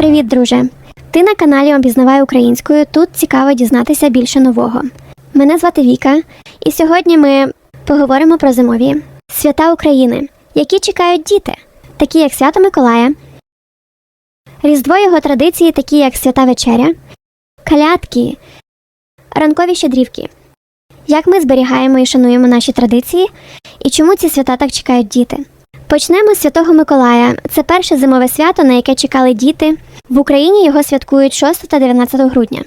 Привіт, друже! Ти на каналі Обізнавай українською. Тут цікаво дізнатися більше нового. Мене звати Віка, і сьогодні ми поговоримо про зимові свята України, які чекають діти, такі як Свято Миколая, Різдво його традиції, такі як Свята Вечеря, калятки, ранкові щедрівки. Як ми зберігаємо і шануємо наші традиції, і чому ці свята так чекають діти? Почнемо з Святого Миколая. Це перше зимове свято, на яке чекали діти. В Україні його святкують 6 та 19 грудня.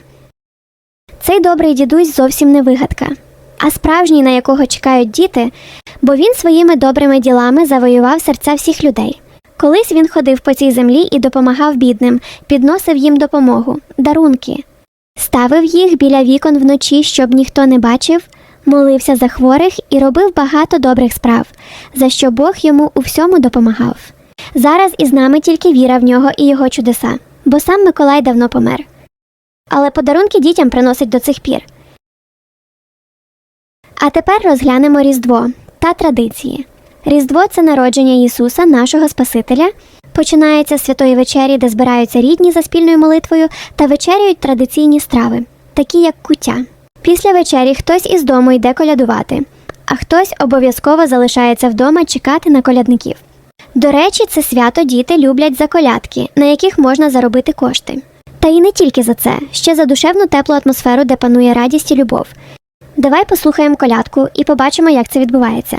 Цей добрий дідусь зовсім не вигадка, а справжній, на якого чекають діти, бо він своїми добрими ділами завоював серця всіх людей. Колись він ходив по цій землі і допомагав бідним, підносив їм допомогу, дарунки, ставив їх біля вікон вночі, щоб ніхто не бачив, молився за хворих і робив багато добрих справ, за що Бог йому у всьому допомагав. Зараз із нами тільки віра в нього і його чудеса, бо сам Миколай давно помер. Але подарунки дітям приносить до цих пір. А тепер розглянемо Різдво та традиції. Різдво це народження Ісуса, нашого Спасителя. Починається з святої вечері, де збираються рідні за спільною молитвою та вечеряють традиційні страви, такі як куття. Після вечері хтось із дому йде колядувати, а хтось обов'язково залишається вдома чекати на колядників. До речі, це свято діти люблять за колядки, на яких можна заробити кошти. Та і не тільки за це, ще за душевну теплу атмосферу, де панує радість і любов. Давай послухаємо колядку і побачимо, як це відбувається.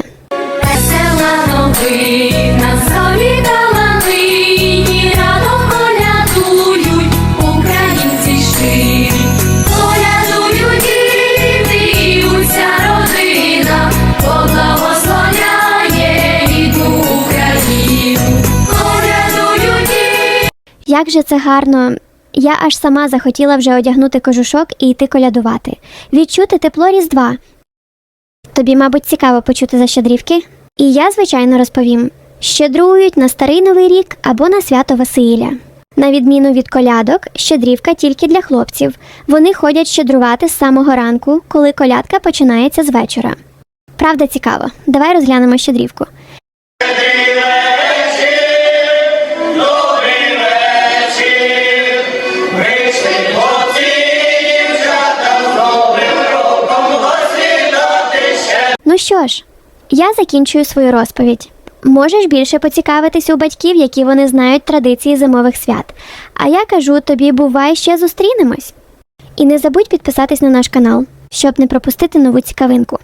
Весела новина Як же це гарно! Я аж сама захотіла вже одягнути кожушок і йти колядувати, відчути тепло Різдва. Тобі, мабуть, цікаво почути за щедрівки? І я, звичайно, розповім: щедрують на старий новий рік або на свято Василя. На відміну від колядок, щедрівка тільки для хлопців. Вони ходять щедрувати з самого ранку, коли колядка починається з вечора. Правда цікаво. Давай розглянемо щедрівку. Ну що ж, я закінчую свою розповідь. Можеш більше поцікавитись у батьків, які вони знають традиції зимових свят. А я кажу тобі, бувай ще зустрінемось. І не забудь підписатись на наш канал, щоб не пропустити нову цікавинку.